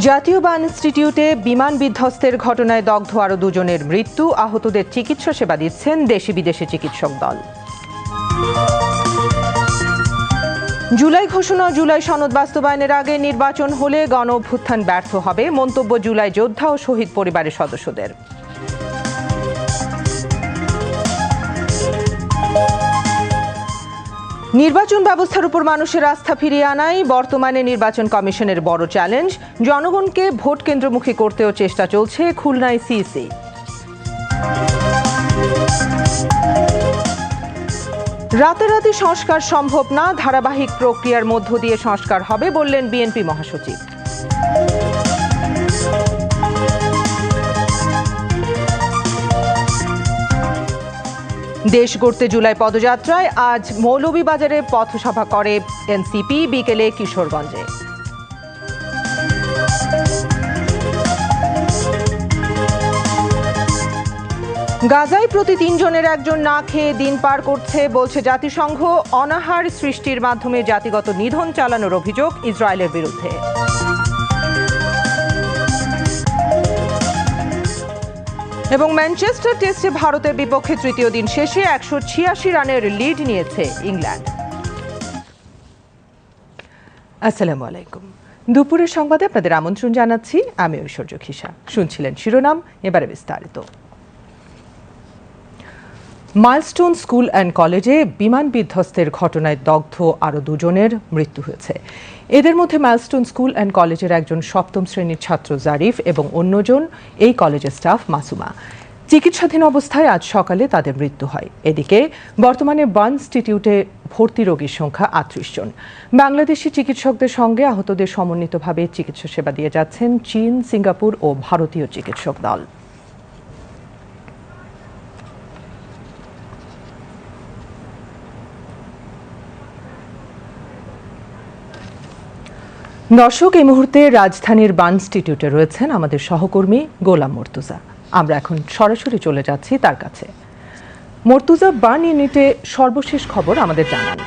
জাতীয় বান ইনস্টিটিউটে বিমান বিধ্বস্তের ঘটনায় দগ্ধ আরও দুজনের মৃত্যু। আহতদের চিকিৎসা সেবা দিচ্ছেন দেশি বিদেশি চিকিৎসক দল। জুলাই ঘোষণা, জুলাই সনদ বাস্তবায়নের আগে নির্বাচন হলে গণ অভ্যুত্থান ব্যর্থ হবে। মন্তব্য জুলাই যোদ্ধা ও শহীদ পরিবারের সদস্যদের। নির্বাচন ব্যবস্থার উপর মানুষের আস্থা ফিরিয়ে আনাই বর্তমানে নির্বাচন কমিশনের বড় চ্যালেঞ্জ। জনগণকে ভোট কেন্দ্রমুখী করতেও চেষ্টা চলছে খুলনায় সিইসি। রাতারাতি সংস্কার সম্ভব না, ধারাবাহিক প্রক্রিয়ার মধ্য দিয়ে সংস্কার হবে বললেন বিএনপি মহাসচিব। দেশ গড়তে জুলাই পদযাত্রায় আজ মৌলভীবাজারে পথসভা করে এনসিপি, বিকেলে কিশোরগঞ্জে। গাজায় প্রতি তিনজনের একজন না খেয়ে দিন পার করছে বলছে জাতিসংঘ। অনাহার সৃষ্টির মাধ্যমে জাতিগত নিধন চালানোর অভিযোগ ইসরায়েলের বিরুদ্ধে। এবং ম্যানচেস্টার টেস্টে ভারতের বিপক্ষে তৃতীয় দিন শেষে একশো ছিয়াশি রানের লিড নিয়েছে ইংল্যান্ড। আসসালামু আলাইকুম। দুপুরের সংবাদে আপনাদের আমন্ত্রণ জানাচ্ছি আমি ঐশ্বর্য খিসা শুনছিলেন শিরোনাম, এবারে বিস্তারিত। মাইলস্টোন স্কুল অ্যান্ড কলেজে বিমান বিধ্বস্তের ঘটনায় দগ্ধ আরও দুজনের মৃত্যু হয়েছে। এদের মধ্যে মাইলস্টোন স্কুল অ্যান্ড কলেজের একজন সপ্তম শ্রেণির ছাত্র জারিফ এবং অন্যজন এই কলেজের স্টাফ মাসুমা। চিকিৎসাধীন অবস্থায় আজ সকালে তাদের মৃত্যু হয়। এদিকে বর্তমানে বার্ন ইনস্টিটিউটে ভর্তি রোগীর সংখ্যা আটত্রিশ জন। বাংলাদেশি চিকিৎসকদের সঙ্গে আহতদের সমন্বিতভাবে চিকিৎসা সেবা দিয়ে যাচ্ছেন চীন, সিঙ্গাপুর ও ভারতীয় চিকিৎসক দল। দর্শক, এই মুহূর্তে রাজধানীর বান ইনস্টিটিউটে রয়েছেন আমাদের সহকর্মী গোলাম মর্তুজা। আমরা এখন সরাসরি চলে যাচ্ছি তার কাছে। মর্তুজা, বান ইউনিটে সর্বশেষ খবর আমাদের জানান।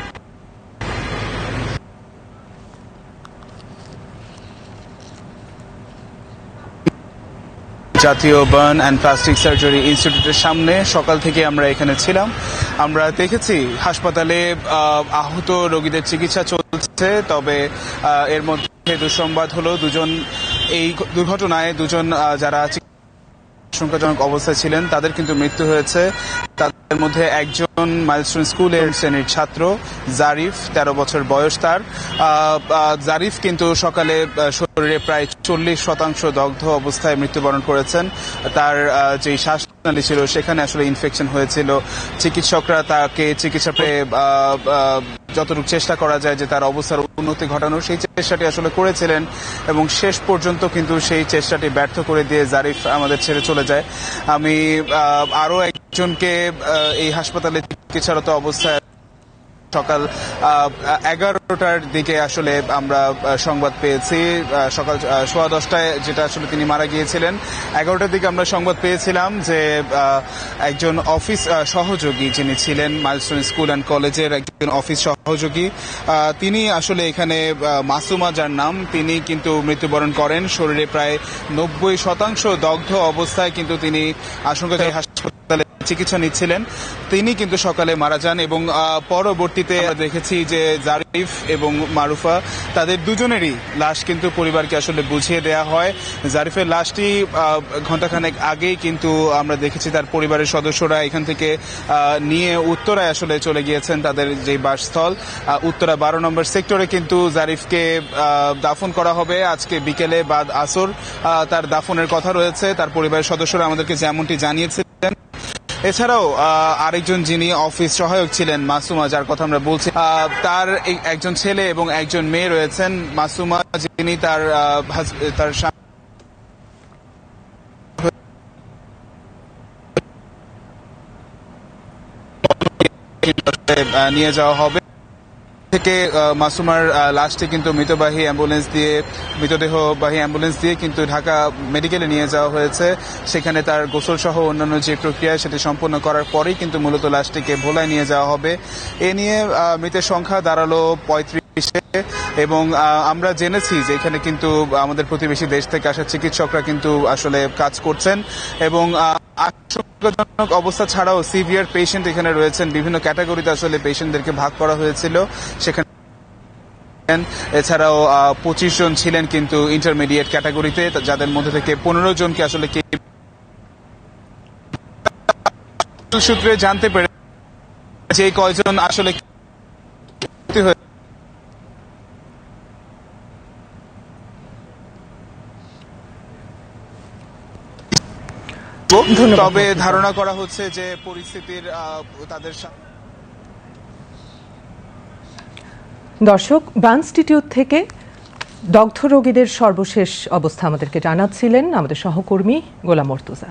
জাতীয় বার্ন অ্যান্ড প্লাস্টিক সার্জারি ইনস্টিটিউটের সামনে সকাল থেকে আমরা এখানে ছিলাম। আমরা দেখেছি হাসপাতালে আহ, আহত রোগীদের চিকিৎসা চলছে তবে এর মধ্যে দুঃসংবাদ হলো দুজন এই দুর্ঘটনায় দুজন যারা আশঙ্কাজনক অবস্থায় ছিলেন তাদের কিন্তু মৃত্যু হয়েছে। তাদের মধ্যে একজন মাইলস্টোন স্কুলের শ্রেণির ছাত্র জারিফ তেরো বছর বয়স তার। জারিফ কিন্তু সকালে শরীরে প্রায় চল্লিশ শতাংশ দগ্ধ অবস্থায় মৃত্যুবরণ করেছেন। তার আহ, শ্বাস শ্বাসনালী ছিল সেখানে আসলে ইনফেকশন হয়েছিল। চিকিৎসকরা তাকে চিকিৎসা পেয়ে যতটুকু চেষ্টা করা যায় যে তার অবস্থার উন্নতি ঘটানোর সেই চেষ্টাটি আসলে করেছিলেন। এবং শেষ পর্যন্ত কিন্তু সেই চেষ্টাটি ব্যর্থ করে দিয়ে জারিফ আমাদের ছেড়ে চলে যায়। আমি আহ, আরও একজনকে এই হাসপাতালে চিকিৎসারত অবস্থায় সকাল এগারোটার দিকে আসলে আমরা সংবাদ পেয়েছি। সকাল সোয়া দশটায় যেটা আসলে তিনি মারা গিয়েছিলেন। এগারোটার দিকে আমরা সংবাদ পেয়েছিলাম যে একজন অফিস সহযোগী যিনি ছিলেন, মাইলস্টোন স্কুল অ্যান্ড কলেজের একজন অফিস সহযোগী তিনি আসলে এখানে মাসুমা যার নাম, তিনি কিন্তু মৃত্যুবরণ করেন। শরীরে প্রায় নব্বই শতাংশ দগ্ধ অবস্থায় কিন্তু তিনি আশঙ্কাজনক হাসপাতালে চিকিৎসা নিচ্ছিলেন। তিনি কিন্তু সকালে মারা যান এবং পরবর্তীতে দেখেছি যে জারিফ এবং মারুফা তাদের দুজনেরই লাশ কিন্তু পরিবারকে আসলে বুঝিয়ে দেয়া হয়। জারিফের লাশটি আহ, ঘণ্টাখানেক আগেই কিন্তু আমরা দেখেছি তার পরিবারের সদস্যরা এখান থেকে নিয়ে উত্তরায় আসলে চলে গিয়েছেন তাদের যে বাসস্থল। উত্তরা বারো নম্বর সেক্টরে কিন্তু জারিফকে দাফন করা হবে। আজকে বিকেলে বাদ আসর তার দাফনের কথা রয়েছে। তার পরিবারের সদস্যরা আমাদেরকে যেমনটি জানিয়েছিলেন এছাড়াও আরেকজন যিনি অফিস সহায়ক ছিলেন, মাসুমা, যার কথা আমরা বলছি তার একজন ছেলে এবং একজন মেয়ে রয়েছেন। মাসুমা, যিনি তার তার নিয়ে যাওয়া হবে। থেকে মাসুমার লাস্টে কিন্তু মৃতবাহী অ্যাম্বুলেন্স দিয়ে, মৃতদেহবাহী অ্যাম্বুলেন্স দিয়ে কিন্তু ঢাকা মেডিকেলে নিয়ে যাওয়া হয়েছে। সেখানে তার গোসল সহ অন্যান্য যে প্রক্রিয়া, সেটি সম্পন্ন করার পরেই কিন্তু মূলত লাস্টটিকে ভোলায় নিয়ে যাওয়া হবে। এ নিয়ে মৃতের সংখ্যা দাঁড়াল পঁয়ত্রিশ চব্বিশে এবং আমরা জেনেছি যে এখানে কিন্তু আমাদের প্রতিবেশী দেশ থেকে আসা চিকিৎসকরা কিন্তু আসলে কাজ করছেন এবং আশঙ্কাজনক অবস্থা ছাড়াও সিভিয়ার পেশেন্ট এখানে রয়েছেন। বিভিন্ন ক্যাটাগরিতে আসলে পেশেন্টদেরকে ভাগ করা হয়েছিল। সেখানে এছাড়াও পঁচিশ জন ছিলেন কিন্তু ইন্টারমিডিয়েট ক্যাটাগরিতে যাদের মধ্যে থেকে পনেরো জনকে আসলে সূত্রে জানতে পেরে যে কয়জন আসলে ভর্তি তবে ধারণা করা হচ্ছে যে পরিস্থিতির তাদের দর্শক বানস্টিটিউট থেকে দগ্ধ রোগীদের সর্বশেষ অবস্থা আমাদেরকে জানাচ্ছিলেন আমাদের সহকর্মী গোলাম মর্তুজা।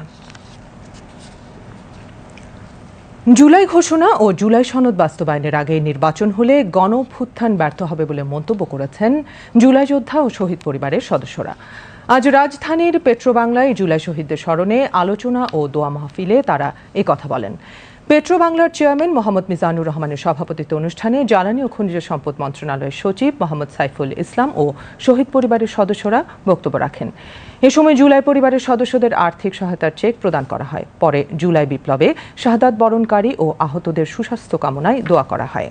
জুলাই ঘোষণা ও জুলাই সনদ বাস্তবায়নের আগে নির্বাচন হলে গণভুত্থান ব্যর্থ হবে বলে মন্তব্য করেছেন জুলাই যোদ্ধা ও শহীদ পরিবারের সদস্যরা। আজ রাজধানীর পেট্রোবাংলায় জুলাই শহীদদের স্মরণে আলোচনা ও দোয়া মাহফিলে তারা কথা বলেন। পেট্রোবাংলার চেয়ারম্যান মোহাম্মদ মিজানুর রহমানের সভাপতিত্ব অনুষ্ঠানে জ্বালানি ও খনিজ সম্পদ মন্ত্রণালয়ের সচিব মোহাম্মদ সাইফুল ইসলাম ও শহীদ পরিবারের সদস্যরা বক্তব্য রাখেন। এ সময় জুলাই পরিবারের সদস্যদের আর্থিক সহায়তার চেক প্রদান করা হয়। পরে জুলাই বিপ্লবে শাহাদাত বরণকারী ও আহতদের সুস্বাস্থ্য কামনায় দোয়া করা হয়।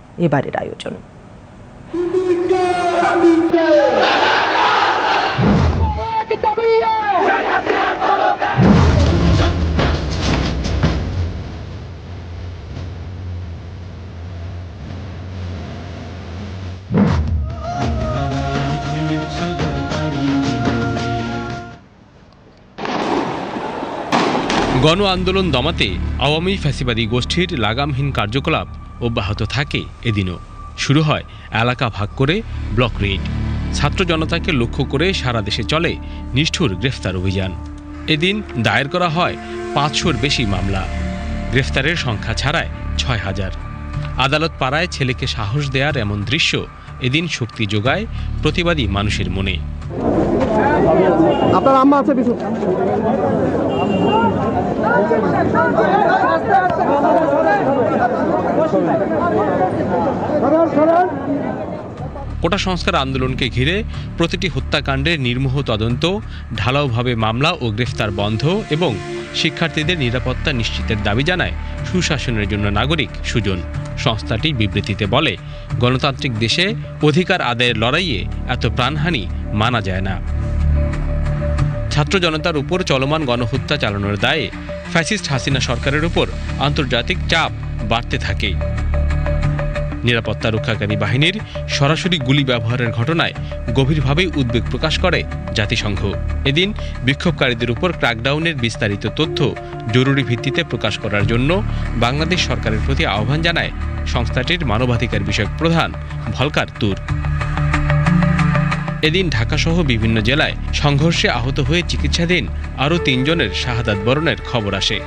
এবারের আয়োজন। গণ আন্দোলন দমাতে আওয়ামী ফ্যাসিবাদী গোষ্ঠীর লাগামহীন কার্যকলাপ অব্যাহত থাকে। এদিনও শুরু হয় এলাকা ভাগ করে ব্লক রেড। ছাত্র জনতাকে লক্ষ্য করে সারা দেশে চলে নিষ্ঠুর গ্রেফতার অভিযান। এদিন দায়ের করা হয় পাঁচশোর বেশি মামলা। গ্রেফতারের সংখ্যা ছাড়ায় ছয় হাজার। আদালত পাড়ায় ছেলেকে সাহস দেয়ার এমন দৃশ্য এদিন শক্তি যোগায় প্রতিবাদী মানুষের মনে। আপনার আম্মা আছে কোটা সংস্কার আন্দোলনকে ঘিরে প্রতিটি হত্যাকাণ্ডের নির্মোহ তদন্ত, ঢালাওভাবে মামলা ও গ্রেফতার বন্ধ এবং শিক্ষার্থীদের নিরাপত্তা নিশ্চিতের দাবি জানায় সুশাসনের জন্য নাগরিক সুজন। সংস্থাটি বিবৃতিতে বলে, গণতান্ত্রিক দেশে অধিকার আদায়ের লড়াইয়ে এত প্রাণহানি মানা যায় না। ছাত্র জনতার উপর চলমান গণহত্যা চালানোর দায়ে ফ্যাসিস্ট হাসিনা সরকারের উপর আন্তর্জাতিক চাপ বাড়তে থাকে। নিরাপত্তা রক্ষাকারী বাহিনীর সরাসরি গুলি ব্যবহারের ঘটনায় গভীরভাবে উদ্বেগ প্রকাশ করে জাতিসংঘ। এদিন বিক্ষোভকারীদের উপর ক্র্যাকডাউনের বিস্তারিত তথ্য জরুরি ভিত্তিতে প্রকাশ করার জন্য বাংলাদেশ সরকারের প্রতি আহ্বান জানায় সংস্থাটির মানবাধিকার বিষয়ক প্রধান ভলকার তুর। এদিন ঢাকাসহ বিভিন্ন জেলায় সংঘর্ষে আহত হয়ে চিকিৎসাধীন আরও তিনজনের শাহাদাত বরণের খবর আসে।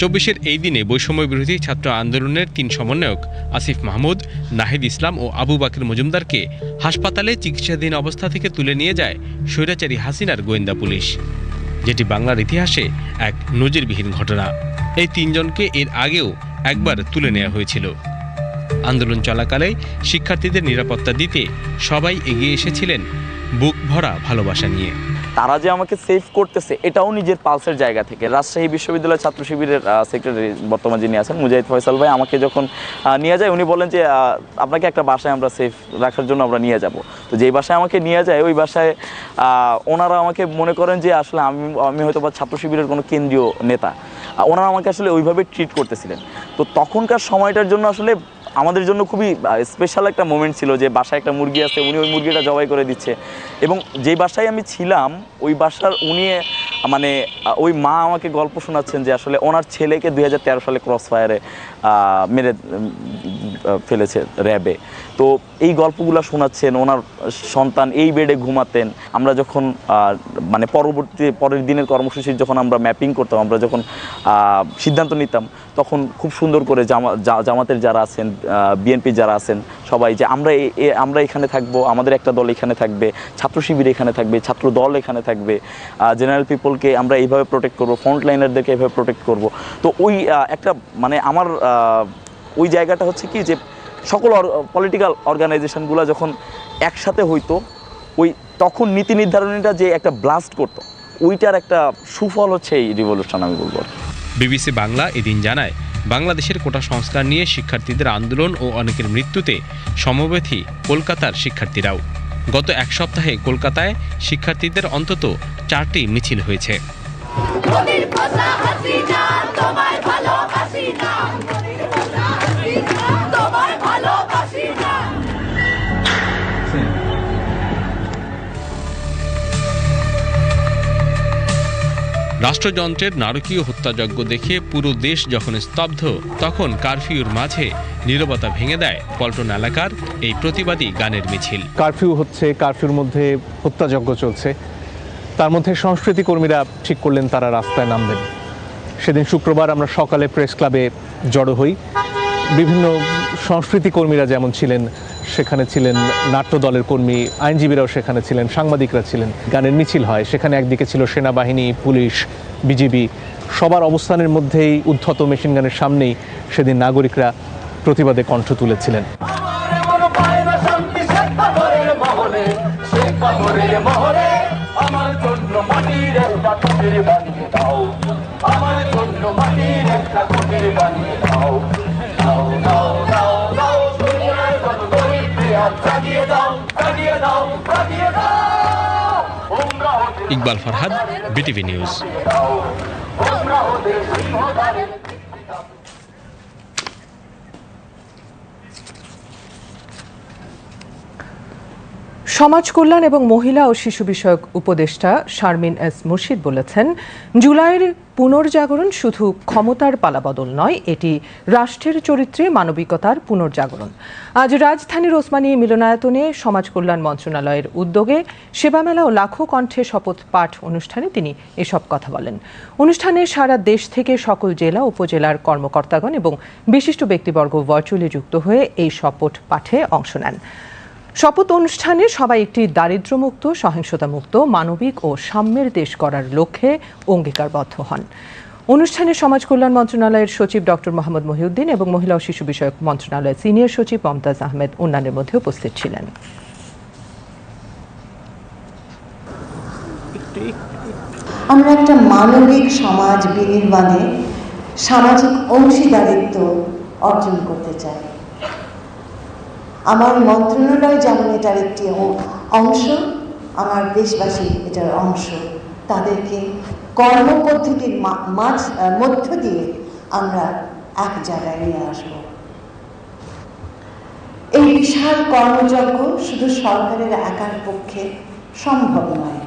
চব্বিশের এই দিনে বৈষম্য বিরোধী ছাত্র আন্দোলনের তিন সমন্বয়ক আসিফ মাহমুদ, নাহিদ ইসলাম ও আবু বাকির মজুমদারকে হাসপাতালে চিকিৎসাধীন অবস্থা থেকে তুলে নিয়ে যায় স্বৈরাচারী হাসিনার গোয়েন্দা পুলিশ, যেটি বাংলার ইতিহাসে এক নজিরবিহীন ঘটনা। এই তিনজনকে এর আগেও একবার তুলে নেওয়া হয়েছিল। আন্দোলন চলাকালে শিক্ষার্থীদের নিরাপত্তা দিতে সবাই এগিয়ে এসেছিলেন বুক ভরা ভালোবাসা নিয়ে। তারা যে আমাকে সেভ করতেছে, এটাও নিজের পালসের জায়গা থেকে। রাজশাহী বিশ্ববিদ্যালয় ছাত্র শিবিরের সেক্রেটারি বর্তমান যিনি আছেন, মুজাহিদ ফয়সাল ভাই আমাকে যখন নিয়ে যায়, উনি বলেন যে আপনাকে একটা বাসায় আমরা সেফ রাখার জন্য আমরা নিয়ে যাব। তো যেই বাসায় আমাকে নিয়ে যায়, ওই বাসায় ওনারা আমাকে মনে করেন যে, আসলে আমি আমি হয়তো বা ছাত্র শিবিরের কোনো কেন্দ্রীয় নেতা। ওনারা আমাকে আসলে ওইভাবে ট্রিট করতেছিলেন। তো তখনকার সময়টার জন্য আসলে আমাদের জন্য খুবই স্পেশাল একটা মোমেন্ট ছিল যে বাসায় একটা মুরগি আছে, উনি ওই মুরগিটা জবাই করে দিচ্ছে। এবং যেই বাসায় আমি ছিলাম, ওই বাসার উনি মানে ওই মা আমাকে গল্প শোনাচ্ছেন যে আসলে ওনার ছেলেকে দুই হাজার তেরো সালে ক্রস ফায়ারে মেরে ফেলেছে, র্যাবে। তো এই গল্পগুলো শোনাচ্ছেন, ওনার সন্তান এই বেডে ঘুমাতেন। আমরা যখন মানে পরবর্তী, পরের দিনের কর্মসূচির যখন আমরা ম্যাপিং করতাম, আমরা যখন সিদ্ধান্ত নিতাম, তখন খুব সুন্দর করে জামা জামাতের যারা আছেন বিএনপি যারা আছেন, সবাই যে আমরা আমরা এখানে থাকব, আমাদের একটা দল এখানে থাকবে, ছাত্র শিবির এখানে থাকবে, ছাত্র দল এখানে থাকবে জেনারেল পিপলকে আমরা এইভাবে প্রোটেক্ট করব ফ্রন্ট লাইনারদেরকে এইভাবে প্রোটেক্ট করব। তো ওই একটা মানে আমার ওই জায়গাটা হচ্ছে কি যে সকল পলিটিক্যাল অর্গানাইজেশনগুলো যখন একসাথে হইতো ওই তখন নীতি নির্ধারণীটা যে একটা ব্লাস্ট করতো ওইটার একটা সুফল হচ্ছে এই রিভলিউশন আমি বলব। বিবিসি বাংলা এদিন জানায় বাংলাদেশের কোটা সংস্কার নিয়ে শিক্ষার্থীদের আন্দোলন ও অনেকের মৃত্যুতে সমব্যথী কলকাতার শিক্ষার্থীরাও। গত এক সপ্তাহে কলকাতায় শিক্ষার্থীদের অন্তত চারটি মিছিল হয়েছে। রাষ্ট্রযন্ত্রের নারকীয় হত্যাযজ্ঞ দেখে পুরো দেশ যখন স্তব্ধ, তখন কারফিউর মাঝে নীরবতা ভেঙে দেয় পল্টন এলাকার এই প্রতিবাদী গানের মিছিল। কারফিউ হচ্ছে, কারফিউর মধ্যে হত্যাযজ্ঞ চলছে। তার মধ্যে সংস্কৃতি কর্মীরা ঠিক করলেন, তারা রাস্তায় নামবেন সেদিন শুক্রবার আমরা সকালে প্রেস ক্লাবে জড়ো হই। বিভিন্ন সংস্কৃতি কর্মীরা যেমন ছিলেন সেখানে ছিলেন নাট্য দলের কর্মী, আইনজীবীরাও সেখানে ছিলেন, সাংবাদিকরা ছিলেন। গানের মিছিল হয়, সেখানে একদিকে ছিল সেনাবাহিনী, পুলিশ, বিজিবি। সবার অবস্থানের মধ্যেই উদ্ধত মেশিন গানের সামনেই সেদিন নাগরিকরা প্রতিবাদে কণ্ঠ তুলেছিলেন। আমার জন্য মাটির একটা কুটির বানিয়ে দাও। দাও দাও ইকবাল ফরহাদ বিটিভি নিউজ দাও তোমরা হতে সিংহদানের সমাজ কল্যাণ এবং মহিলা ও শিশু বিষয়ক উপদেষ্টা শারমিন এস মুর্শিদ বলেছেন, জুলাইয়ের পুনর্জাগরণ শুধু ক্ষমতার পালাবদল নয়, এটি রাষ্ট্রের চরিত্রে মানবিকতার পুনর্জাগরণ। আজ রাজধানীর ওসমানী মিলনায়তনে সমাজ কল্যাণ মন্ত্রণালয়ের উদ্যোগে সেবামেলা ও লাখো কণ্ঠে শপথ পাঠ অনুষ্ঠানে তিনি এসব কথা বলেন। অনুষ্ঠানে সারা দেশ থেকে সকল জেলা, উপজেলার কর্মকর্তাগণ এবং বিশিষ্ট ব্যক্তিবর্গ ভার্চুয়ালি যুক্ত হয়ে এই শপথ পাঠে অংশ নেন। শপথ অনুষ্ঠানে সবাই একটি দারিদ্র্যমুক্ত, সহিংসতামুক্ত, মানবিক ও সাম্যের দেশ করার লক্ষ্যে অঙ্গীকারবদ্ধ হন। অনুষ্ঠানে সমাজ কল্যাণ মন্ত্রণালয়ের সচিব ডক্টর মোহাম্মদ মহিউদ্দিন এবং মহিলা ও শিশু বিষয়ক মন্ত্রণালয়ের সিনিয়র সচিব মমতাজ আহমেদ অন্যান্যের মধ্যে উপস্থিত ছিলেন। আমরা একটা মানবিক সমাজ বিনির্মাণে সামাজিক অংশীদারিত্ব অর্জন করতে চাই। আমার মন্ত্রণালয় যেমন এটার একটি অংশ, আমার দেশবাসী এটার অংশ। তাদেরকে কর্মপদ্ধতির মাঝ, মধ্য দিয়ে আমরা এক জায়গায় নিয়ে আসব। এই বিশাল কর্মযজ্ঞ শুধু সরকারের একার পক্ষে সম্ভব নয়।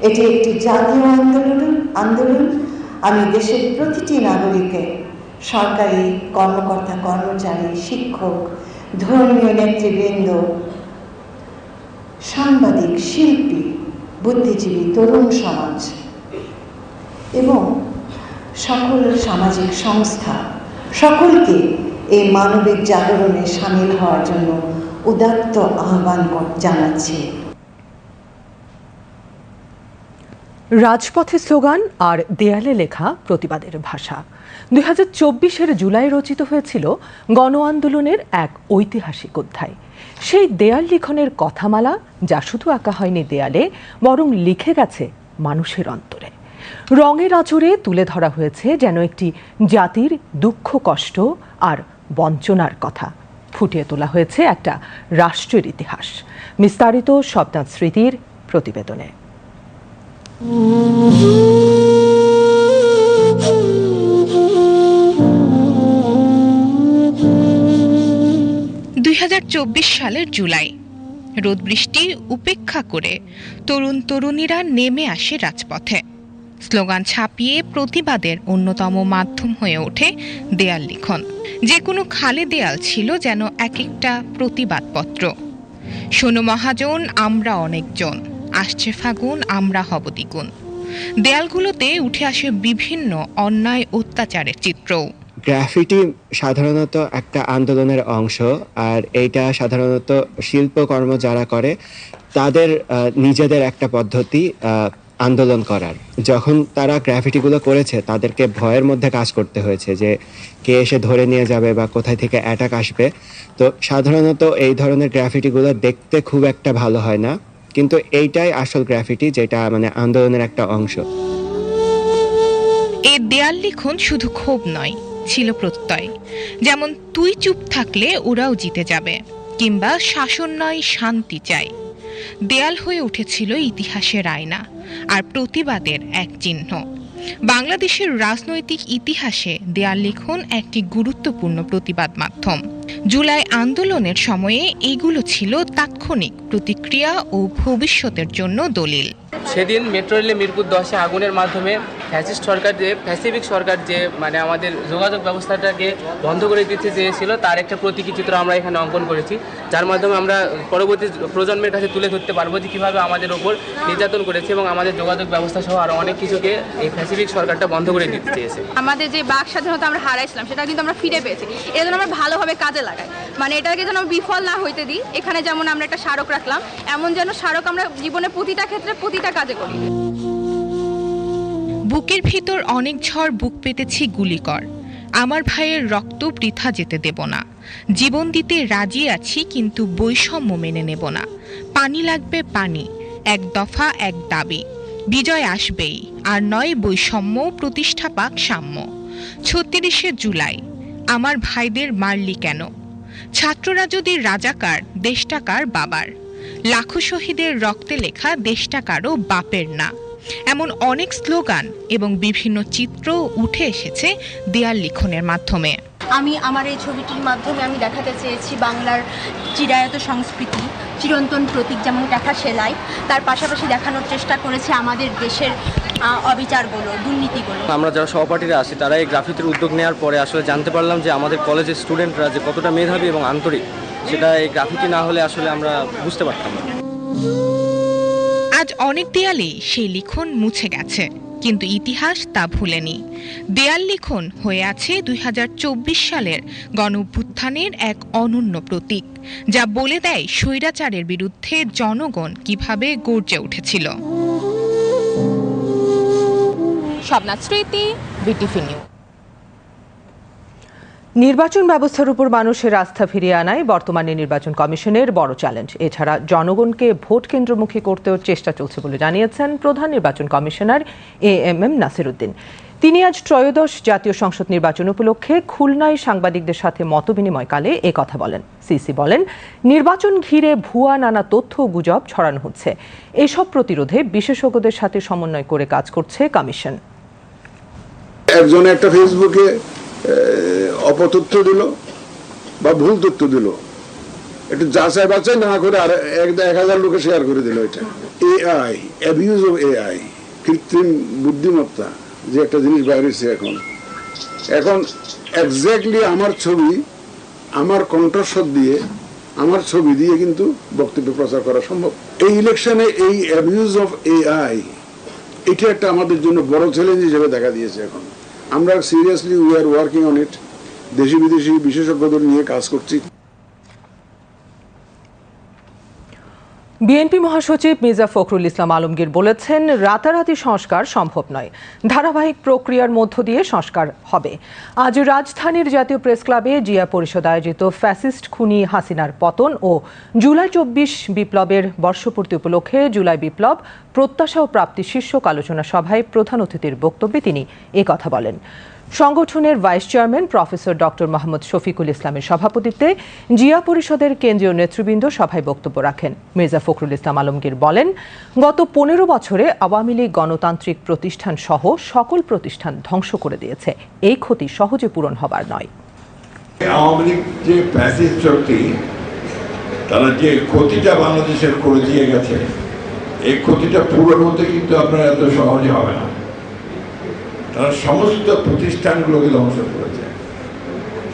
এটি একটি জাতীয় আন্দোলন আন্দোলন। আমি দেশের প্রতিটি নাগরিককে সরকারি কর্মকর্তা, কর্মচারী, শিক্ষক ধর্মীয় নেতৃবৃন্দ, সাংবাদিক, শিল্পী, বুদ্ধিজীবী, তরুণ সমাজ এবং সকল সামাজিক সংস্থা, সকলকে এই মানবিক জাগরণে সামিল হওয়ার জন্য উদাত্ত আহ্বান জানাচ্ছে। রাজপথে স্লোগান আর দেয়ালে লেখা প্রতিবাদের ভাষা। দুই হাজার চব্বিশের জুলাই রচিত হয়েছিল গণ আন্দোলনের এক ঐতিহাসিক অধ্যায়। সেই দেয়াল লিখনের কথামালা যা শুধু আঁকা হয়নি দেয়ালে, বরং লিখে গেছে মানুষের অন্তরে। রঙের আচরে তুলে ধরা হয়েছে যেন একটি জাতির দুঃখ, কষ্ট আর বঞ্চনার কথা। ফুটিয়ে তোলা হয়েছে একটা রাষ্ট্রের ইতিহাস। বিস্তারিত শব্দাত স্মৃতির প্রতিবেদনে। সালের জুলাই। রোদ বৃষ্টি উপেক্ষা করে তরুণ তরুণীরা নেমে আসে রাজপথে। স্লোগান ছাপিয়ে প্রতিবাদের অন্যতম মাধ্যম হয়ে ওঠে দেয়াল লিখন। যে কোনো খালে দেয়াল ছিল যেন এক একটা প্রতিবাদপত্র। শোনো মহাজন, আমরা অনেকজন। আসছে ফাগুন, আমরা হব দ্বিগুণ। দেয়ালগুলোতে উঠে আসে বিভিন্ন অন্যায় অত্যাচারের চিত্র। গ্রাফিটি সাধারণত একটা আন্দোলনের অংশ, আর এইটা সাধারণত শিল্পকর্ম যারা করে, তাদের নিজেদের একটা পদ্ধতি আন্দোলন করার। যখন তারা গ্রাফিটিগুলো করেছে, তাদেরকে ভয়ের মধ্যে কাজ করতে হয়েছে যে, কে এসে ধরে নিয়ে যাবে বা কোথায় থেকে অ্যাটাক আসবে। তো সাধারণত এই ধরনের গ্রাফিটিগুলো দেখতে খুব একটা ভালো হয় না। কিন্তু এইটাই আসল গ্রাফিটি যেটা মানে আন্দোলনের একটা অংশ। এই দেয়াল লিখন শুধু ক্ষোভ নয়, ছিল প্রত্যয়। যেমন তুই চুপ থাকলে ওরাও জিতে যাবে, কিংবা শাসন নয়, শান্তি চাই। দেয়াল হয়ে উঠেছিল ইতিহাসের আয়না আর প্রতিবাদের এক চিহ্ন। বাংলাদেশের রাজনৈতিক ইতিহাসে দেয়াল লিখন একটি গুরুত্বপূর্ণ প্রতিবাদ মাধ্যম। জুলাই আন্দোলনের সময়ে এগুলো ছিল তাৎক্ষণিক প্রতিক্রিয়া ও ভবিষ্যতের জন্য দলিল। সেদিন মেট্রো রেলে মিরপুর দশে আগুনের মাধ্যমে ফ্যাসিস্ট সরকার যে প্যাসিফিক সরকার যে মানে আমাদের যোগাযোগ ব্যবস্থাটাকে বন্ধ করে দিতে চেয়েছিল, তার একটা প্রতীকী চিত্র আমরা এখানে অঙ্কন করেছি, যার মাধ্যমে আমরা পরবর্তী প্রজন্মের কাছে তুলে ধরতে পারব যে কীভাবে আমাদের ওপর নির্যাতন করেছে এবং আমাদের যোগাযোগ ব্যবস্থা সহ আরও অনেক কিছুকে এই প্যাসিফিক সরকারটা বন্ধ করে দিতে চেয়েছে। আমাদের যে বাক স্বাধীনতা আমরা হারাইছিলাম, সেটা কিন্তু আমরা ফিরে পেয়েছি। এটা যেন আমরা ভালোভাবে কাজে লাগাই। মানে এটাকে যেন বিফল না হইতে দিই। এখানে যেমন আমরা একটা স্মারক রাখলাম, এমন যেন স্মারক আমরা জীবনের প্রতিটা ক্ষেত্রে প্রতিটা কাজে করি। বুকের ভিতর অনেক ঝড় বুক পেতেছি গুলি কর আমার ভাইয়ের রক্ত বৃথা যেতে দেব না। জীবন দিতে রাজি আছি, কিন্তু বৈষম্য মেনে নেব না। পানি লাগবে পানি, এক দফা, এক দাবি। বিজয় আসবেই, আর নয় বৈষম্য, প্রতিষ্ঠা পাক সাম্য। ছত্রিশে জুলাই, আমার ভাইদের মারলি কেন? ছাত্ররা যদি রাজাকার দেশটাকার বাবার? লাখো শহীদের রক্তে লেখা দেশটাকারও বাপের না। এমন অনেক স্লোগান এবং বিভিন্ন চিত্র উঠে এসেছে দেয়াল লিখনের মাধ্যমে। আমি আমার এই ছবিটির মাধ্যমে আমি দেখাতে চেয়েছি বাংলার চিরায়ত সংস্কৃতি চিরন্তন প্রতীক যেমন দেখা সেলাই তার পাশাপাশি দেখানোর চেষ্টা করেছে আমাদের দেশের অবিচারগুলো দুর্নীতিগুলো। আমরা যারা সহপাঠীরা আছি তারা এই গ্রাফিতির উদ্যোগ নেওয়ার পরে আসলে জানতে পারলাম যে আমাদের কলেজের স্টুডেন্টরা যে কতটা মেধাবী এবং আন্তরিক সেটা এই গ্রাফিতি না হলে আসলে আমরা বুঝতে পারতাম না। আজ অনেক দেয়ালেই সেই লিখন মুছে গেছে, কিন্তু ইতিহাস তা ভুলেনি। দেয়াল লিখন হয়ে আছে দুই হাজার চব্বিশ সালের গণঅভ্যুত্থানের এক অনন্য প্রতীক, যা বলে দেয় স্বৈরাচারের বিরুদ্ধে জনগণ কীভাবে গর্জে উঠেছিল। স্বপ্নাথ স্মৃতি বিটিভি নিউজ নির্বাচন ব্যবস্থার উপর মানুষের আস্থা ফিরিয়ে আনাই বর্তমানে নির্বাচন কমিশনের বড় চ্যালেঞ্জ। এছাড়া জনগণকে ভোট কেন্দ্রমুখী করতেও চেষ্টা চলছে বলে জানিয়েছেন প্রধান নির্বাচন commissioner A M M Nasiruddin. তিনি আজ ত্রয়োদশ জাতীয় সংসদ নির্বাচন উপলক্ষে খুলনায় সাংবাদিকদের সাথে মতবিনিময়কালে এ কথা বলেন। সিসি বলেন, নির্বাচন ঘিরে ভুয়া নানা তথ্য গুজব ছড়ানো হচ্ছে। এসব প্রতিরোধে বিশেষজ্ঞদের সাথে সমন্বয় করে কাজ করছে কমিশন। একজন একটা ফেসবুকে অপতথ্য দিল বা ভুল তথ্য দিল। একটু যাচাই বাছাই না করে আর এক হাজার লোকে শেয়ার করে দিল এটা। এআই অ্যাবিউজ অফ এআই কৃত্রিম বুদ্ধিমত্তা, যে একটা জিনিস বাইরেছে এখন। এখন এক্স্যাক্টলি আমার ছবি, আমার কণ্ঠস্বর দিয়ে, আমার ছবি দিয়ে কিন্তু বক্তব্য প্রচার করা সম্ভব। এই ইলেকশনে এই অ্যাবিউজ অফ এআই এটা একটা আমাদের জন্য বড় চ্যালেঞ্জ হিসেবে দেখা দিয়েছে এখন। আমরা seriously we are working on it দেশি বিদেশি বিশেষজ্ঞদের নিয়ে কাজ করছি। বিএনপি মহাসচিব মির্জা ফখরুল ইসলাম আলমগীর বলেছেন, রাতারাতি সংস্কার সম্ভব নয়। ধারাবাহিক প্রক্রিয়ার মধ্য দিয়ে সংস্কার হবে। আজ রাজধানীর জাতীয় প্রেস ক্লাবে জিয়া পরিষদ আয়োজিত ফ্যাসিস্ট খুনি হাসিনার পতন ও জুলাই চব্বিশ বিপ্লবের বর্ষপূর্তি উপলক্ষে জুলাই বিপ্লব, প্রত্যাশা ও প্রাপ্তি শীর্ষক আলোচনা সভায় প্রধান অতিথির বক্তব্যে তিনি কথা বলেন। সংগঠনের vice chairman professor doctor Mohammad Shafiqul ইসলামের সভাপতিত্বে জিয়া পরিষদের কেন্দ্রীয় নেতৃবৃন্দ সভায় বক্তব্য রাখেন। মির্জা ফখরুল ইসলাম আলমগীর বলেন, গত পনেরো বছরে আওয়ামী লীগ গণতান্ত্রিক প্রতিষ্ঠান সহ সকল প্রতিষ্ঠান ধ্বংস করে দিয়েছে। এই ক্ষতি সহজে পূরণ হবার নয়। আওয়ামী লীগ যে প্যাসিভ শক্তি, তারা যে ক্ষতিটা বাংলাদেশের করে দিয়ে গেছে, এই ক্ষতিটা পূরণ হতে কিন্তু আপনার এত সহজে হবে না। তারা সমস্ত প্রতিষ্ঠানগুলোকে ধ্বংস করেছে।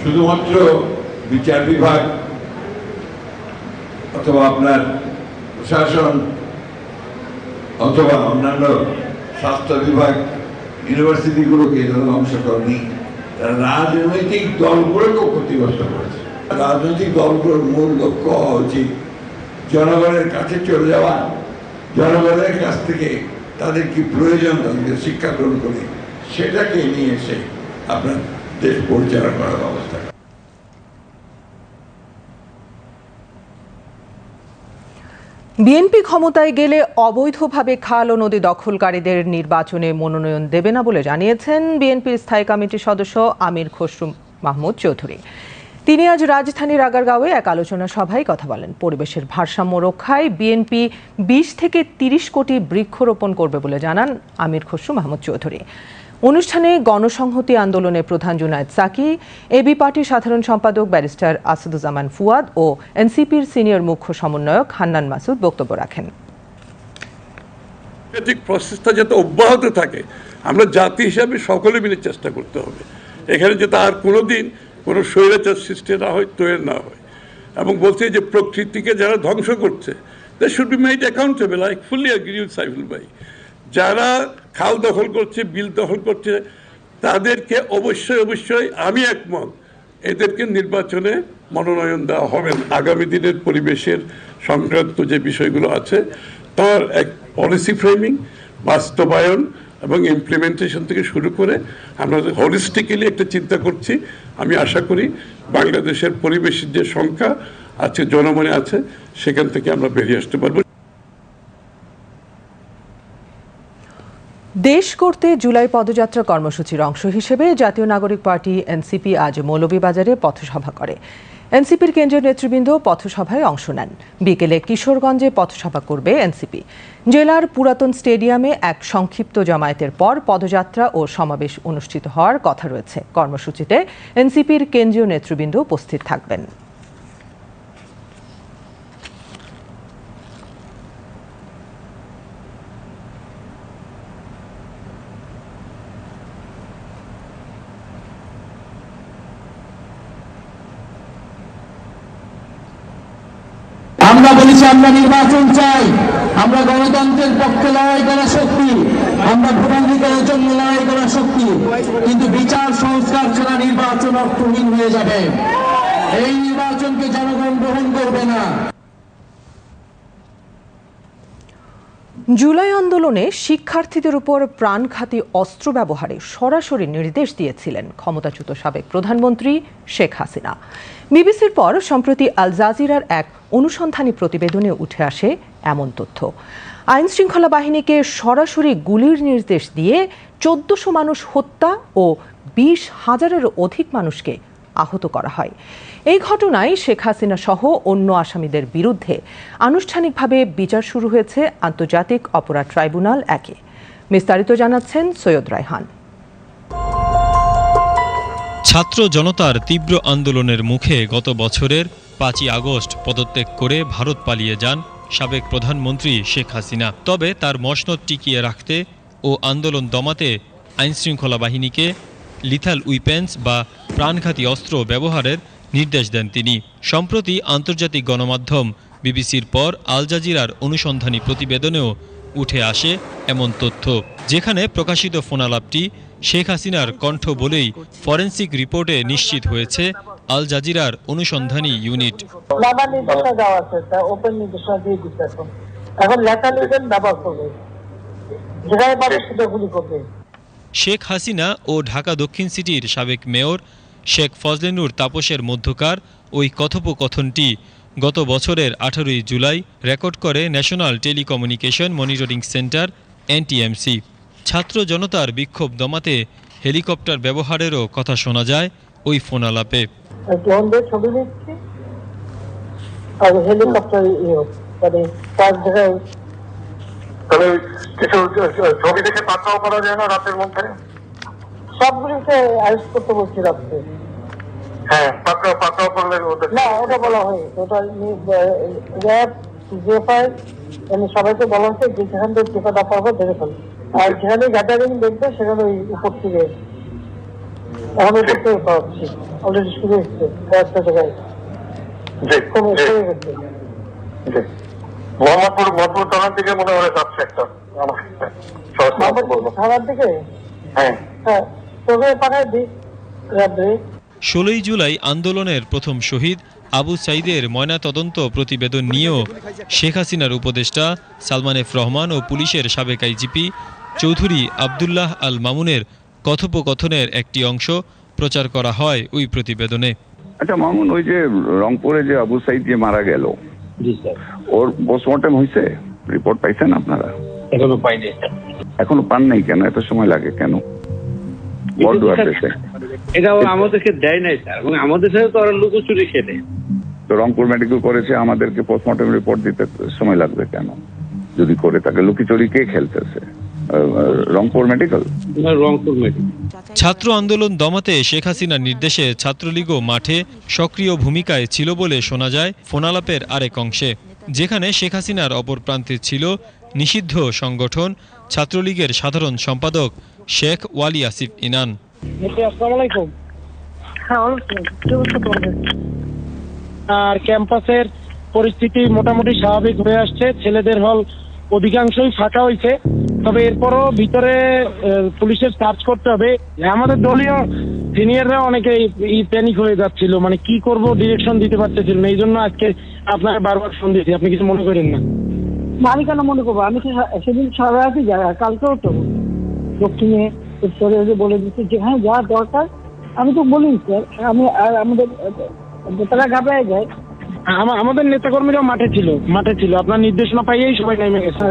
শুধুমাত্র বিচার বিভাগ অথবা আপনার প্রশাসন অথবা অন্যান্য স্বাস্থ্য বিভাগ, ইউনিভার্সিটিগুলোকে তারা ধ্বংস করেনি। তারা রাজনৈতিক দলগুলোকেও ক্ষতিগ্রস্ত করেছে। রাজনৈতিক দলগুলোর মূল লক্ষ্য হওয়া উচিত জনগণের কাছে চলে যাওয়া, জনগণের কাছ থেকে তাদের কি প্রয়োজন, তাদেরকে শিক্ষা গ্রহণ করে সেটাকে নিয়ে এসে আপনার দেশ পরিচালনা করার ব্যবস্থা বিএনপি ক্ষমতায় গেলে অবৈধভাবে খাল ও নদী দখলকারীদের নির্বাচনে মনোনয়ন দেবে না বলে জানিয়েছেন বিএনপির স্থায়ী কমিটির সদস্য আমির খসরু মাহমুদ চৌধুরী। তিনি আজ রাজধানীর আগারগাঁওয়ে এক আলোচনা সভায় কথা বলেন। পরিবেশের ভারসাম্য রক্ষায় বিএনপি বিশ থেকে তিরিশ কোটি বৃক্ষরোপণ করবে বলে জানান আমির খসরু মাহমুদ চৌধুরী। অনুষ্ঠানে গণসংহতি আন্দোলনের প্রধান জুনায়েদ সাকি এবি পার্টির সাধারণ সম্পাদক ব্যারিস্টার আসাদুজ্জামান ফুয়াদ ও এনসিপির সিনিয়র মুখ্য সমন্বয়ক হান্নান মাসুদ বক্তব্য রাখেন। প্রসেসটা যাতে অব্যাহত থাকে, আমরা জাতি হিসাবে সকলে মিলে চেষ্টা করতে হবে। এখানে যাতে আর কোনো দিন কোনো স্বৈরাচার সৃষ্টি না হয়, তৈরি না হয়। এবং বলছে যে প্রকৃতিকে যারা ধ্বংস করছে they should be made accountable I fully agree with Saiful ভাই। যারা খাল দখল করছে, বিল দখল করছে, তাদেরকে অবশ্যই অবশ্যই আমি একমত, এদেরকে নির্বাচনে মনোনয়ন দেওয়া হবে আগামী দিনের পরিবেশের সংক্রান্ত যে বিষয়গুলো আছে, তার এক পলিসি ফ্রেমিং বাস্তবায়ন এবং ইমপ্লিমেন্টেশন থেকে শুরু করে আমরা হলিস্টিক্যালি একটা চিন্তা করছি। আমি আশা করি বাংলাদেশের পরিবেশের যে সংখ্যা আছে, জনমনে আছে, সেখান থেকে আমরা বেরিয়ে আসতে পারব। দেশ করতে জুলাই পদযাত্রা কর্মসূচির অংশ হিসেবে জাতীয় নাগরিক পার্টি এনসিপি আজ মৌলভীবাজারে পথসভা করে। এনসিপির কেন্দ্রীয় নেতৃবৃন্দ পথসভায় অংশ নেন। বিকেলে কিশোরগঞ্জে পথসভা করবে এনসিপি। জেলার পুরাতন স্টেডিয়ামে এক সংক্ষিপ্ত জমায়েতের পর পদযাত্রা ও সমাবেশ অনুষ্ঠিত হওয়ার কথা রয়েছে। কর্মসূচিতে এনসিপির কেন্দ্রীয় নেতৃবৃন্দ উপস্থিত থাকবেন। আমরা আমরা নির্বাচন চাই। আমরা গণতন্ত্রের পক্ষে লড়াই করা শক্তি, আমরা ভোটাধিকারের জন্য লড়াই করা শক্তি, কিন্তু বিচার, সংস্কার ছাড়া নির্বাচন অর্থহীন হয়ে যাবে। এই নির্বাচনকে জনগণ গ্রহণ করবে না। জুলাই আন্দোলনে শিক্ষার্থীদের উপর প্রাণঘাতী অস্ত্র ব্যবহারে সরাসরি নির্দেশ দিয়েছিলেন ক্ষমতাচ্যুত সাবেক প্রধানমন্ত্রী শেখ হাসিনা। বিবিসির পর সম্প্রতি আল জাজিরার এক অনুসন্ধানী প্রতিবেদনে উঠে আসে এমন তথ্য। আইন শৃঙ্খলা বাহিনীকে সরাসরি গুলির নির্দেশ দিয়ে চোদ্দশো মানুষ হত্যা ও বিশ হাজারেরও অধিক মানুষকে আহত করা হয়। এই ঘটনায় শেখ হাসিনা সহ অন্য আসামিদের বিরুদ্ধে আনুষ্ঠানিকভাবে বিচার শুরু হয়েছে আন্তর্জাতিক অপরাধ ট্রাইব্যুনাল একে। বিস্তারিত জানাচ্ছেন সৈয়দ রায়হান। ছাত্র জনতার তীব্র আন্দোলনের মুখে গত বছরের পাঁচই আগস্ট পদত্যাগ করে ভারত পালিয়ে যান সাবেক প্রধানমন্ত্রী শেখ হাসিনা। তবে তার মসনদ টিকিয়ে রাখতে ও আন্দোলন দমাতে আইনশৃঙ্খলা বাহিনীকে লিথাল উইপেন্স বা প্রাণঘাতী অস্ত্র ব্যবহারের নির্দেশ দেন তিনি। সম্প্রতি আন্তর্জাতিক গণমাধ্যম বিবিসির পর আল জাজিরার অনুসন্ধানী প্রতিবেদনেও উঠে আসে এমন তথ্য যেখানে প্রকাশিত ফোনালাপটি শেখ হাসিনার কণ্ঠ বলেই ফরেন্সিক রিপোর্টে নিশ্চিত হয়েছে আল জাজিরার অনুসন্ধানী ইউনিট। শেখ হাসিনা ও ঢাকা দক্ষিণ সিটির সাবেক মেয়র শেখ ফজলেনুর তাপসের মধ্যকার ওই কথোপকথনটি গত বছরের আঠারোই জুলাই রেকর্ড করে national telecommunication monitoring centre NTMC. ছাত্র জনতার বিক্ষোভ দমাতে হেলিকপ্টার ব্যবহারেরও কথা শোনা যায় ওই ফোনালাপে। ছবি ইয়ে মানে ছবি দেখে করা যায় না রাতের মধ্যে? সবগুলিকে অ্যারেস্ট করতে বলছি রাখতে হ্যাঁ পাকড়াও পাকড়াও করলে ওদের না ওটা বলা হয় ওটা র্যাব জেফআই মানে সবাইকে বলা হচ্ছে যে যেখান থেকে টিকা দেওয়া দেখে ফেল। আর যেখানে গ্যাদারিং দেখবে সেখানে ওই উপর থেকে এখন উপর থেকে পাচ্ছি অলরেডি শুরু হচ্ছে কয়েকটা জায়গায়। জি কমে জি, কমে গেছে জি। মোহাম্মদপুর মোহাম্মদপুর থানার দিকে মনে হয় যাচ্ছে একটা। আমার সরাসরি দিকে? হ্যাঁ। হ্যাঁ। ষোলোই জুলাই আন্দোলনের প্রথম শহীদ আবু সাইদের ময়নাতদন্ত প্রতিবেদন নিয়েও শেখ হাসিনার উপদেষ্টা সালমান এফ রহমান ও পুলিশের সাবেক আইজিপি চৌধুরী আবদুল্লাহ আল মামুনের কথোপকথনের একটি অংশ প্রচার করা হয় ওই প্রতিবেদনে। আচ্ছা মামুন ওই যে রংপুরে যে আবু সাইদ যে মারা গেল ওর পোস্টমর্টম হয়েছে? রিপোর্ট পাইছেন আপনারা? এখনও পাইনি। স্যার এখনও পান নাই কেন? এত সময় লাগে কেন? বড় দেশে এটা আমাদেরকে দেয় নাই স্যার। এবং আমাদের সাথে তো ওরা লুকোচুরি খেলে। তো রংপুর মেডিকেল করেছে আমাদেরকে পোস্টমর্টম রিপোর্ট দিতে সময় লাগবে কেন? যদি করে তাকে লুকিচুরি কে খেলতেছে? রংপুর মেডিকেল রংপুর মেডিকেল ছাত্র আন্দোলন দমাতে শেখ হাসিনার নির্দেশে ছাত্রলীগও মাঠে সক্রিয় ভূমিকায় ছিল বলে শোনা যায় ফোনালাপের আরেক অংশে। যেখানে শেখ হাসিনার অপর প্রান্তে ছিল নিষিদ্ধ সংগঠন ছাত্রলীগের সাধারণ সম্পাদক শেখ ওয়ালি আসিফ ইনান আসসালামু আলাইকুম? আর ক্যাম্পাসের পরিস্থিতি মোটামুটি স্বাভাবিক হয়ে আসছে। ছেলেদের হল অধিকাংশই ফাঁকা হয়েছে তবে এরপরও ভিতরে পুলিশের সার্চ করতে হবে। আমাদের দলীয় সিনিয়ররা অনেকে ই প্যানিক হয়ে যাচ্ছিল। মানে কি করব ডিরেকশন দিতে পারতেছিল না। এই জন্য আজকে আপনাকে বারবার ফোন দিয়েছি। আপনি কিছু মনে করেন না? আমি কেন মনে করব? আমি তো সেদিন সারা আছি কালকেও তো। দক্ষিণে উত্তরে বলে দিচ্ছে যেখানে যা দরকার। আমি তো বলি স্যার আমি আর আমাদের তারা ঘাবড়ায় যায়। আমাদের মাঠে ছিল মাঠে ছিল। আপনার নির্দেশনা পাইয়েই সবাই নেমে গেছে।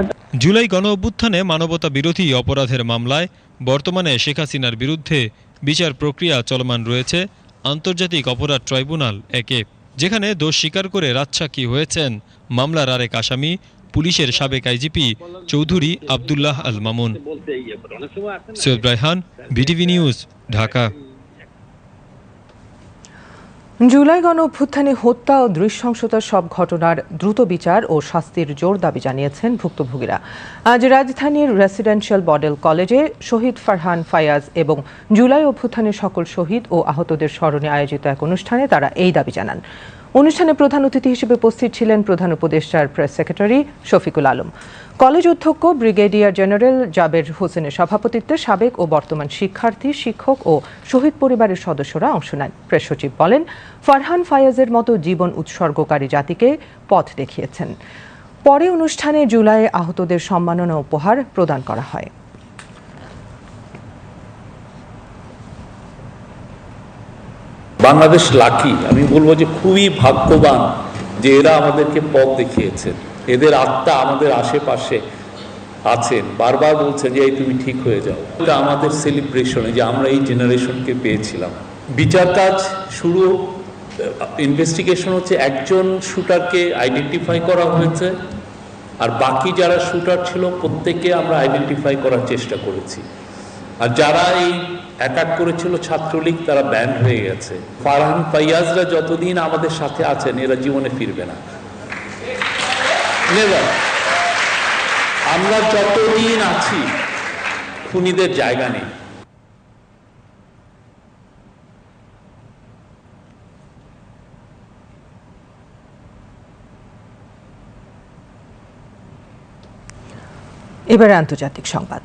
জুলাই গণ অভ্যুত্থানে মানবতা বিরোধী অপরাধের মামলায় বর্তমানে শেখ হাসিনার বিরুদ্ধে বিচার প্রক্রিয়া চলমান রয়েছে আন্তর্জাতিক অপরাধ ট্রাইব্যুনাল একে যেখানে দোষ স্বীকার করে রাজসাক্ষী হয়েছেন মামলার আরেক আসামি পুলিশের সাবেক IGP Chowdhury Abdullah Al Mamun. Syed BTV news, Dhaka. July গণ অভ্যুত্থানে হত্যা ও নৃশংসতার সব ঘটনার দ্রুত বিচার ও শাস্তির জোর দাবি জানিয়েছেন ভুক্তভোগীরা। আজ রাজধানীর রেসিডেন্সিয়াল মডেল কলেজে শহীদ ফারহান ফায়াজ এবং জুলাই অভ্যুত্থানে সকল শহীদ ও আহতদের স্মরণে আয়োজিত এক অনুষ্ঠানে তারা এই দাবি জানান। অনুষ্ঠানে প্রধান অতিথি হিসেবে উপস্থিত ছিলেন প্রধান উপদেষ্টার press secretary Shafiqul Alam. College অধ্যক্ষ, ব্রিগেডিয়ার জেনারেল জাবের হোসেনের সভাপতিত্বে সাবেক ও বর্তমান শিক্ষার্থী, শিক্ষক ও শহীদ পরিবারের সদস্যরা অংশ নেন। প্রেস সচিব বলেন, ফারহান ফায়াজের মতো জীবন উৎসর্গকারী জাতিকে পথ দেখিয়েছেন। পরে অনুষ্ঠানে জুলাইয়ে আহতদের সম্মাননা উপহার প্রদান করা হয়। বাংলাদেশ লাকি। আমি বলব যে খুবই ভাগ্যবান যে এরা আমাদেরকে পথ দেখিয়েছেন। এদের আত্মা আমাদের আশেপাশে আছেন। বারবার বলছে যে, এই তুমি ঠিক হয়ে যাও। এটা আমাদের সেলিব্রেশনে যে আমরা এই জেনারেশনকে পেয়েছিলাম। বিচার কাজ শুরু ইনভেস্টিগেশন হচ্ছে একজন শুটারকে আইডেন্টিফাই করা হয়েছে, আর বাকি যারা শুটার ছিল, প্রত্যেককে আমরা আইডেন্টিফাই করার চেষ্টা করেছি। আর যারা এই অ্যাটাক করেছিল ছাত্রলীগ, তারা ব্যান্ড হয়ে গেছে। ফারহান ফাইয়াজরা যতদিন আমাদের সাথে আছেন, এরা জীবনে ফিরবে না। আমরা যতদিন আছি, খুনিদের জায়গা নেই। এবারে আন্তর্জাতিক সংবাদ।